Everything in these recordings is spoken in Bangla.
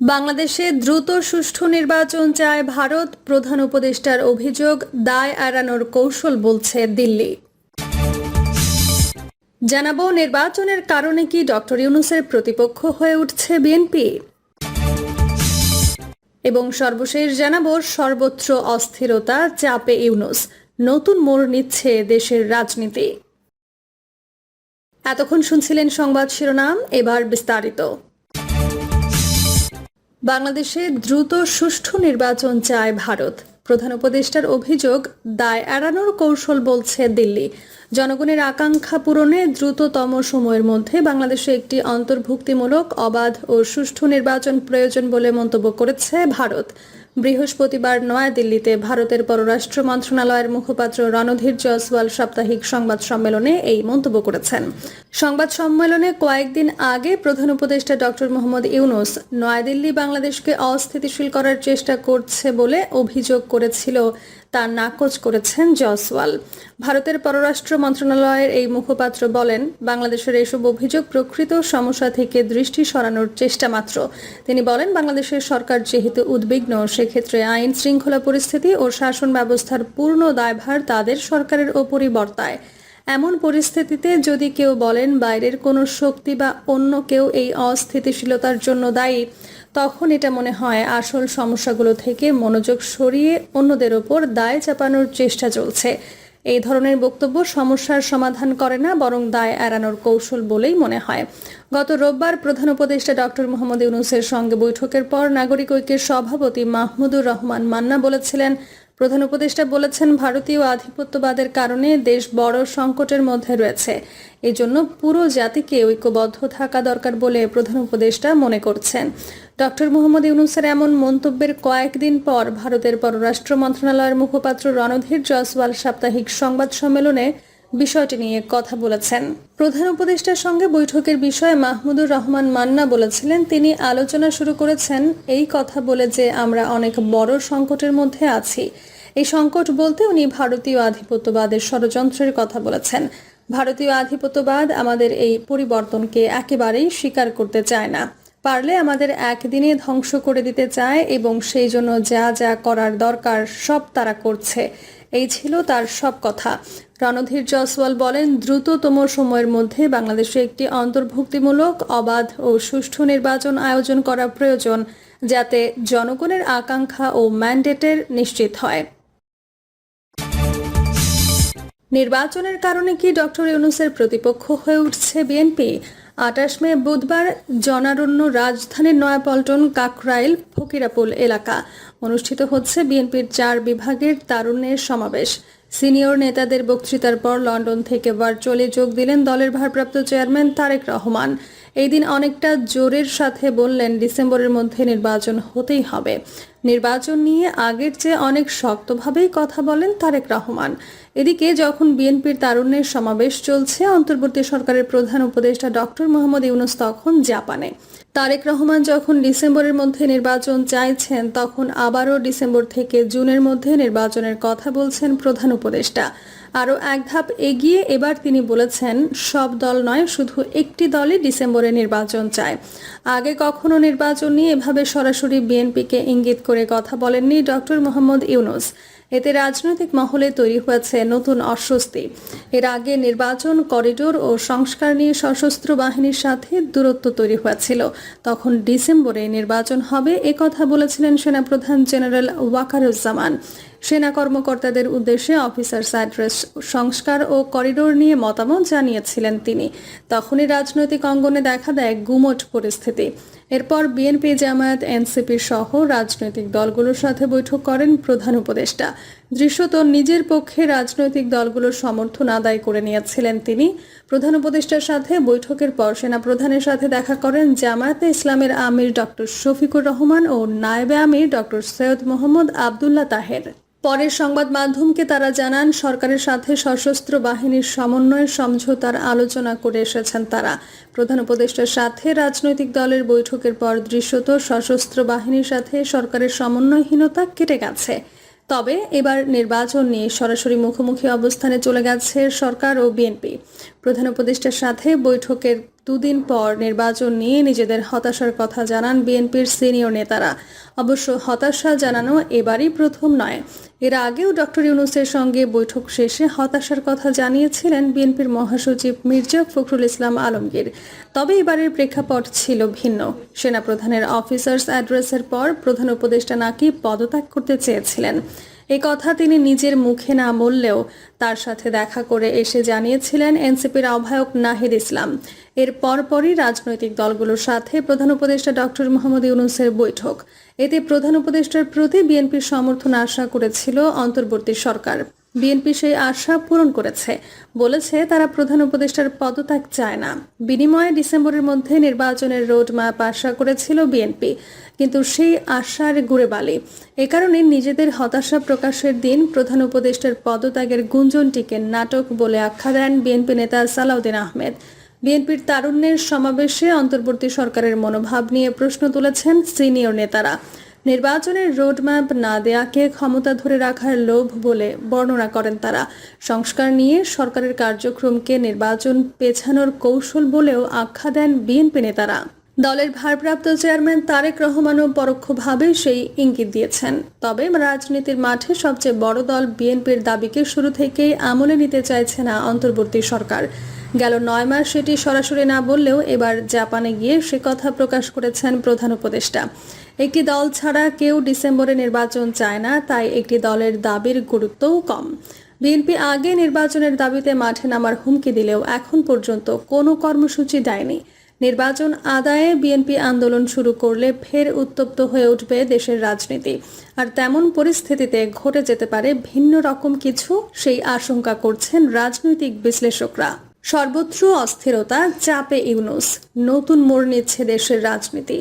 বাংলাদেশে দ্রুত সুষ্ঠু নির্বাচন চায় ভারত, প্রধান উপদেষ্টার অভিযোগ, দায় এড়ানোর কৌশল বলছে দিল্লি। জানাব, নির্বাচনের কারণে কি ডক্টর ইউনুসের প্রতিপক্ষ হয়ে উঠছে বিএনপি? এবং সর্বশেষ জানাব, সর্বত্র অস্থিরতা চাপে ইউনুস, নতুন মোড় নিচ্ছে দেশের রাজনীতি। এতক্ষণ শুনছিলেন সংবাদ শিরোনাম, এবার বিস্তারিত। বাংলাদেশে দ্রুত সুষ্ঠু নির্বাচন চায় ভারত। প্রধান উপদেষ্টার অভিযোগ, দায় এড়ানোর কৌশল বলছে দিল্লি। জনগণের আকাঙ্ক্ষা পূরণে দ্রুততম সময়ের মধ্যে বাংলাদেশে একটি অন্তর্ভুক্তিমূলক, অবাধ ও সুষ্ঠু নির্বাচন প্রয়োজন বলে মন্তব্য করেছে ভারত। বৃহস্পতিবার নয়াদিল্লিতে ভারতের পররাষ্ট্র মন্ত্রণালয়ের মুখপাত্র রণধীর জয়সওয়াল সাপ্তাহিক সংবাদ সম্মেলনে এই মন্তব্য করেছেন। সংবাদ সম্মেলনে কয়েকদিন আগে প্রধান উপদেষ্টা ডক্টর মোহাম্মদ ইউনুস নয়াদিল্লি বাংলাদেশকে অস্থিতিশীল করার চেষ্টা করছে বলে অভিযোগ করেছিল তা নাকচ করেছেন জয়সওয়াল। ভারতের পররাষ্ট্র মন্ত্রণালয়ের এই মুখপাত্র বলেন, বাংলাদেশের এসব অভিযোগ প্রকৃত সমস্যা থেকে দৃষ্টি সরানোর চেষ্টা মাত্র। তিনি বলেন, বাংলাদেশের সরকার যেহেতু উদ্বিগ্ন, সেক্ষেত্রে আইন শৃঙ্খলা পরিস্থিতি ও শাসন ব্যবস্থার পূর্ণ দায়ভার তাদের সরকারের ওপরই বর্তায়। এমন পরিস্থিতিতে যদি কেউ বলেন, বাইরের কোনো শক্তি বা অন্য কেউ এই অস্থিতিশীলতার জন্য দায়ী তখন এটা মনে হয় আসল সমস্যাগুলো থেকে মনোযোগ সরিয়ে অন্যদের ওপর দায় চাপানোর চেষ্টা চলছে। এই ধরনের বক্তব্য সমস্যার সমাধান করে না, বরং দায় এড়ানোর কৌশল বলেই মনে হয়। গত রোববার প্রধান উপদেষ্টা ডক্টর মোহাম্মদ ইউনুসের সঙ্গে বৈঠকের পর নাগরিক ঐক্যের সভাপতি মাহমুদুর রহমান মান্না বলেছিলেন প্রধান উপদেষ্টা বলেছেন, ভারতীয় আধিপত্যবাদের কারণে দেশ বড় সংকটের মধ্যে রয়েছে। এজন্য জন্য পুরো জাতিকে ঐক্যবদ্ধ থাকা দরকার বলে প্রধান উপদেষ্টা মনে করছেন। ডক্টর মোহাম্মদ ইউনুসের এমন মন্তব্যের কয়েকদিন পর ভারতের পররাষ্ট্র মন্ত্রণালয়ের মুখপাত্র রণধীর জয়সওয়াল সাপ্তাহিক সংবাদ সম্মেলনে বিষয়টি নিয়ে কথা বলেছেন। প্রধান উপদেষ্টার সঙ্গে বৈঠকের বিষয়ে মাহমুদুর রহমান মান্না বলেছিলেন, তিনি আলোচনা শুরু করেছেন এই কথা বলে যে আমরা অনেক বড় সংকটের মধ্যে আছি। এই সংকট বলতে উনি ভারতীয় আধিপত্যবাদের ষড়যন্ত্রের কথা বলেছেন। ভারতীয় আধিপত্যবাদ আমাদের এই পরিবর্তনকে একেবারেই স্বীকার করতে চায় না। পারলে আমাদের একদিনে ধ্বংস করে দিতে চায় এবং সেই জন্য যা যা করার দরকার সব তারা করছে। এই ছিল তার সব কথা। রণধীর জয়সওয়াল বলেন, দ্রুততম সময়ের মধ্যে বাংলাদেশে একটি অন্তর্ভুক্তিমূলক, অবাধ ও সুষ্ঠু নির্বাচন আয়োজন করা প্রয়োজন, যাতে জনগণের আকাঙ্ক্ষা ও ম্যান্ডেটের নিশ্চিত হয়। নির্বাচনের কারণে কি ডক্টর ইউনুসের প্রতিপক্ষ হয়ে উঠছে বিএনপি? আটাশ মে বুধবার জনারণ্য রাজধানীর নয়াপল্টন, কাকরাইল, ফকিরাপুল এলাকা অনুষ্ঠিত হচ্ছে বিএনপির চার বিভাগের তারুণ্যের সমাবেশ। সিনিয়র নেতাদের বক্তৃতার পর লন্ডন থেকে ভার্চুয়ালি যোগ দিলেন দলের ভারপ্রাপ্ত চেয়ারম্যান তারেক রহমান। এই দিন অনেকটা জোরের সাথে বললেন, ডিসেম্বরের মধ্যে নির্বাচন হতেই হবে। নির্বাচন নিয়ে আগের চেয়ে অনেক শক্তভাবেই কথা বলেন তারেক রহমান। এদিকে যখন বিএনপির তারুণ্যের সমাবেশ চলছে, অন্তর্বর্তী সরকারের প্রধান উপদেষ্টা ডক্টর মোহাম্মদ ইউনুস তখন জাপানে। তারেক রহমান যখন ডিসেম্বরের মধ্যে নির্বাচন চাইছেন, তখন আবারও ডিসেম্বর থেকে জুনের মধ্যে নির্বাচনের কথা বলছেন প্রধান উপদেষ্টা। আরও এক ধাপ এগিয়ে এবার তিনি বলেছেন, সব দল নয়, শুধু একটি দলই ডিসেম্বরে নির্বাচন চায়। আগে কখনো নির্বাচন নিয়ে এভাবে সরাসরি বিএনপিকে ইঙ্গিত করে কথা বলেননি ডক্টর মোহাম্মদ ইউনুস। এতে রাজনৈতিক মহলে তৈরি হয়েছে নতুন অস্বস্তি। এর আগে নির্বাচন করিডোর ও সংস্কার নিয়ে সশস্ত্র বাহিনীর সাথে দূরত্ব তৈরি হয়েছিল। তখন ডিসেম্বরে নির্বাচন হবে কথা বলেছিলেন সেনাপ্রধান জেনারেল ওয়াকারুজ্জামান। সেনা কর্মকর্তাদের উদ্দেশ্যে অফিসার্স অ্যাড্রেস সংস্কার ও করিডোর নিয়ে মতামত জানিয়েছিলেন তিনি। তখনই রাজনৈতিক অঙ্গনে দেখা দেয় গুমট পরিস্থিতি। এরপর বিএনপি জামায়াত, এনসিপি সহ রাজনৈতিক দলগুলোর সাথে বৈঠক করেন প্রধান উপদেষ্টা। দৃশ্যত নিজের পক্ষে রাজনৈতিক দলগুলোর সমর্থন আদায় করে নিয়েছিলেন তিনি। প্রধান উপদেষ্টার সাথে বৈঠকের পর সেনা প্রধানের সাথে দেখা করেন জামায়াতে ইসলামের আমির ডক্টর শফিকুর রহমান ও নায়েবে আমির ডক্টর সৈয়দ মোহাম্মদ আবদুল্লাহ তাহের। পরের সংবাদ মাধ্যমকে তারা জানান, সরকারের সাথে সশস্ত্র বাহিনীর সমন্বয়ের সমঝোতার আলোচনা করে এসেছেন তারা। প্রধান উপদেষ্টার সাথে রাজনৈতিক দলের বৈঠকের পর দৃশ্যত সশস্ত্র বাহিনীর সাথে সরকারের সমন্বয়হীনতা কেটে গেছে। তবে এবার নির্বাচন নিয়ে সরাসরি মুখোমুখি অবস্থানে চলে গেছে সরকার ও বিএনপি। প্রধান উপদেষ্টার সাথে বৈঠকের দুদিন পর নির্বাচন নিয়ে নিজেদের হতাশার কথা জানান বিএনপির সিনিয়র নেতারা। অবশ্য হতাশা জানানো এবারই প্রথম নয়। এর আগেও ডক্টর ইউনুসের সঙ্গে বৈঠক শেষে হতাশার কথা জানিয়েছিলেন বিএনপির মহাসচিব মির্জা ফখরুল ইসলাম আলমগীর। তবে এবারের প্রেক্ষাপট ছিল ভিন্ন। সেনাপ্রধানের অফিসার্স অ্যাড্রেসের পর প্রধান উপদেষ্টা নাকি পদত্যাগ করতে চেয়েছিলেন। এ কথা তিনি নিজের মুখে না বললেও তার সাথে দেখা করে এসে জানিয়েছিলেন এনসিপির আহ্বায়ক নাহিদ ইসলাম। এর পরপরই রাজনৈতিক দলগুলোর সাথে প্রধান উপদেষ্টা ডক্টর মোহাম্মদ ইউনুসের বৈঠক। এতে প্রধান উপদেষ্টার প্রতি বিএনপির সমর্থন আশা করেছিল অন্তর্বর্তী সরকার। বিএনপি সেই আশা পূরণ করেছে। বলেছে, তারা প্রধান উপদেষ্টার পদত্যাগ চায় না। বিনিময়ে ডিসেম্বরের মধ্যে নির্বাচনের রোড ম্যাপ আশা করেছিল বিএনপি, কিন্তু সেই আশার গুড়ে বালি। এ কারণে নিজেদের হতাশা প্রকাশের দিন প্রধান উপদেষ্টার পদত্যাগের গুঞ্জনটিকে নাটক বলে আখ্যা দেন বিএনপি নেতা সালাউদ্দিন আহমেদ। বিএনপির তারুণ্যের সমাবেশে অন্তর্বর্তী সরকারের মনোভাব নিয়ে প্রশ্ন তুলেছেন সিনিয়র নেতারা। নির্বাচনের রোডম্যাপ না দেয়াকে ক্ষমতা ধরে রাখার লোভ বলে বর্ণনা করেন তারা। সংস্কার নিয়ে সরকারের কার্যক্রমকে নির্বাচন পেছানোর কৌশল বলেও আখ্যা দেন বিএনপি নেতারা। দলের ভারপ্রাপ্ত চেয়ারম্যান তারেক রহমানও পরোক্ষভাবে সেই ইঙ্গিত দিয়েছেন। তবে রাজনীতির মাঠে সবচেয়ে বড় দল বিএনপির দাবিকে শুরু থেকেই আমলে নিতে চাইছে না অন্তর্বর্তী সরকার। গেল নয় মাস সেটি সরাসরি না বললেও এবার জাপানে গিয়ে সে কথা প্রকাশ করেছেন প্রধান উপদেষ্টা। একটি দল ছাড়া কেউ ডিসেম্বরে নির্বাচন চায় না, তাই একটি দলের দাবির গুরুত্বও কম। বিএনপি আগে নির্বাচনের দাবিতে মাঠে নামার হুমকি দিলেও এখন পর্যন্ত কোনো কর্মসূচি দেয়নি। নির্বাচন আদায়ে বিএনপি আন্দোলন শুরু করলে ফের উত্তপ্ত হয়ে উঠবে দেশের রাজনীতি। আর তেমন পরিস্থিতিতে ঘটে যেতে পারে ভিন্ন রকম কিছু, সেই আশঙ্কা করছেন রাজনৈতিক বিশ্লেষকরা। সর্বত্র অস্থিরতা চাপে ইউনুস। নতুন মোড় নিচ্ছে দেশের রাজনীতি।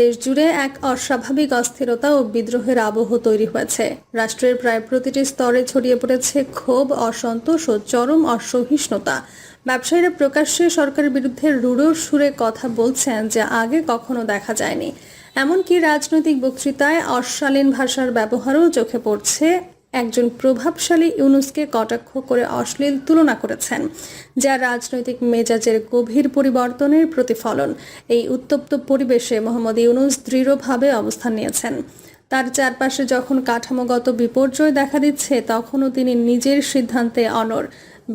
দেশ জুড়ে এক অস্বাভাবিক অস্থিরতা ও বিদ্রোহের আবহ তৈরি হয়েছে। রাষ্ট্রের প্রায় প্রতিটি স্তরে ছড়িয়ে পড়েছে ক্ষোভ, অসন্তোষ ও চরম অসহিষ্ণুতা। ব্যবসায়ীরা প্রকাশ্যে সরকারের বিরুদ্ধে রূঢ় সুরে কথা বলছেন যা আগে কখনো দেখা যায়নি। এমনকি রাজনৈতিক বক্তৃতায় অশালীন ভাষার ব্যবহারও চোখে পড়ছে একজন প্রভাবশালী ইউনুসকে কটাক্ষ করে অশ্লীল তুলনা করেছেন, যা রাজনৈতিক মেজাজের গভীর পরিবর্তনের প্রতিফলন। এই উত্তপ্ত পরিবেশে মোহাম্মদ ইউনুস দৃঢ়ভাবে অবস্থান নিয়েছেন। তার চারপাশে যখন কাঠামোগত বিপর্যয় দেখা দিচ্ছে, তখনও তিনি নিজের সিদ্ধান্তে অনর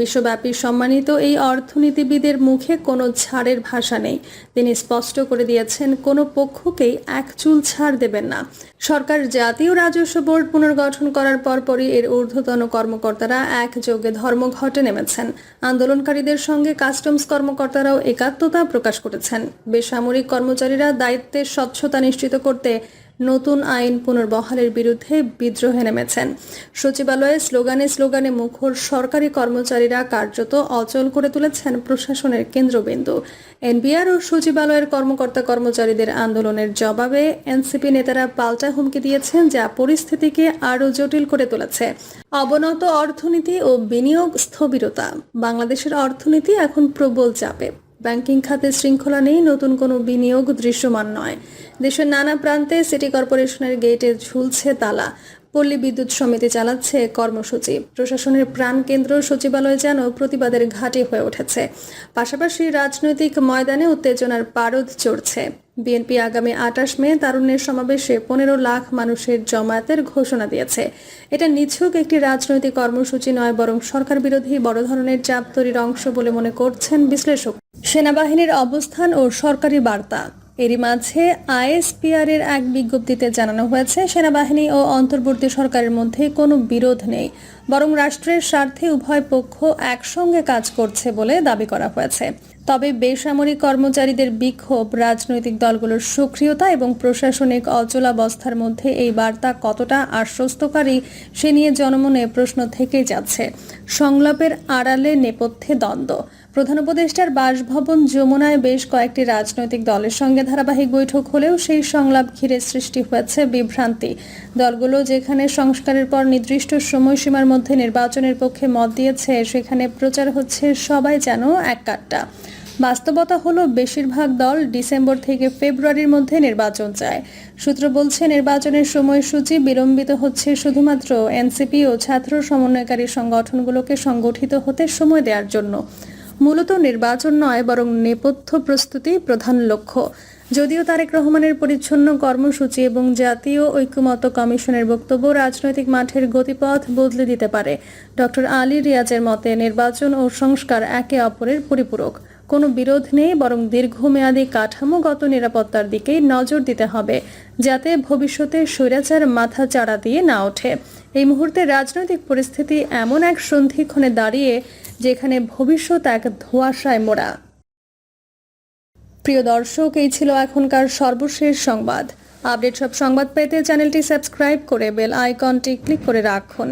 বিশ্বব্যাপী সম্মানিত এই অর্থনীতিবিদের মুখে কোনো ছাড়ের ভাষা নেই। তিনি স্পষ্ট করে দিয়েছেন, কোনো পক্ষকেই এক চুল ছাড় দেবেন না। সরকার জাতীয় রাজস্ব বোর্ড পুনর্গঠন করার পরপরই এর ঊর্ধ্বতন কর্মকর্তারা একযোগে ধর্মঘটে নেমেছেন। আন্দোলনকারীদের সঙ্গে কাস্টমস কর্মকর্তারাও একাত্মতা প্রকাশ করেছেন। বেসামরিক কর্মচারীরা দায়িত্বের স্বচ্ছতা নিশ্চিত করতে নতুন আইন পুনর্বহালের বিরুদ্ধে বিদ্রোহে নেমেছেন। সচিবালয়ে স্লোগানে স্লোগানে মুখর সরকারি কর্মচারীরা কার্যত অচল করে তুলেছেন প্রশাসনের কেন্দ্রবিন্দু। এনবিআর ও সচিবালয়ের কর্মকর্তা কর্মচারীদের আন্দোলনের জবাবে এনসিপি নেতারা পাল্টা হুমকি দিয়েছেন, যা পরিস্থিতিকে আরও জটিল করে তুলেছে। অবনত অর্থনীতি ও বিনিয়োগ স্থবিরতা। বাংলাদেশের অর্থনীতি এখন প্রবল চাপে। ব্যাংকিং খাতে শৃঙ্খলা নেই, নতুন কোনো বিনিয়োগ দৃশ্যমান নয়। দেশের নানা প্রান্তে সিটি কর্পোরেশনের গেটে ঝুলছে তালা। পল্লী বিদ্যুৎ সমিতি চালাচ্ছে কর্মসূচি। প্রশাসনের প্রাণকেন্দ্র সচিবালয় যেন প্রতিবাদের ঘাঁটি হয়ে উঠেছে। পাশাপাশি রাজনৈতিক ময়দানে উত্তেজনার পারদ চড়ছে। বিএনপি আগামী আটাশ মে তারুণ্যের সমাবেশে পনেরো লাখ মানুষের জমায়েতের ঘোষণা দিয়েছে। এটা নিছক একটি রাজনৈতিক কর্মসূচি নয়, বরং সরকার বিরোধী বড় ধরনের চাপ তৈরির অংশ বলে মনে করছেন বিশ্লেষক। সেনাবাহিনীর অবস্থান ও সরকারি বার্তা। এরই মাঝে আইএসপিআর এর এক বিজ্ঞপ্তিতে জানানো হয়েছে, সেনাবাহিনী ও অন্তর্বর্তী সরকারের মধ্যে কোনো বিরোধ নেই, বরং রাষ্ট্রের স্বার্থে উভয় পক্ষ একসঙ্গে কাজ করছে বলে দাবি করা হয়েছে। তবে বেসামরিক কর্মচারীদের বিক্ষোভ, রাজনৈতিক দলগুলোর সক্রিয়তা এবং প্রশাসনিক অচলাবস্থার মধ্যে এই বার্তা কতটা আশ্বস্তকারী, সে নিয়ে জনমনে প্রশ্ন থেকেই যাচ্ছে। সংলাপের আড়ালে নেপথ্যে দ্বন্দ্ব। প্রধান উপদেষ্টার বাসভবন যমুনায় বেশ কয়েকটি রাজনৈতিক দলের সঙ্গে ধারাবাহিক বৈঠক হলেও সেই সংলাপ ঘিরে সৃষ্টি হয়েছে বিভ্রান্তি। দলগুলো যেখানে সংস্কারের পর নির্দিষ্ট সময়সীমার মধ্যে নির্বাচনের পক্ষে মত দিয়েছে, সেখানে প্রচার হচ্ছে সবাই যেন এক কাট্টা বাস্তবতা হলো বেশিরভাগ দল ডিসেম্বর থেকে ফেব্রুয়ারির মধ্যে নির্বাচন চায়। সূত্র বলছে, নির্বাচনের সময়সূচি বিলম্বিত হচ্ছে শুধুমাত্র এনসিপি ও ছাত্র সমন্বয়কারী সংগঠনগুলোকে সংগঠিত হতে সময় দেওয়ার জন্য। মূলত নির্বাচন নয়, বরং নেপথ্য প্রস্তুতি প্রধান লক্ষ্য। যদিও তারেক রহমানের পরিচ্ছন্ন কর্মসূচি এবং জাতীয় ঐক্যমত কমিশনের বক্তব্য রাজনৈতিক মাঠের গতিপথ বদলে দিতে পারে। ডক্টর আলী রিয়াজের মতে, নির্বাচন ও সংস্কার একে অপরের পরিপূরক। কোনো বিরোধ নেই, বরং দীর্ঘমেয়াদী কাঠামোগত নিরাপত্তার দিকেই নজর দিতে হবে, যাতে ভবিষ্যতে স্বৈরাচার মাথা চাড়া দিয়ে না ওঠে। এই মুহূর্তে রাজনৈতিক পরিস্থিতি এমন এক সন্ধিক্ষণে দাঁড়িয়ে, যেখানে ভবিষ্যৎ এক ধোঁয়াশায় মোড়া। প্রিয় দর্শক, এই ছিল এখনকার সর্বশেষ সংবাদ। আপডেট সব সংবাদ পেতে চ্যানেলটি সাবস্ক্রাইব করে বেল আইকনটি ক্লিক করে রাখুন।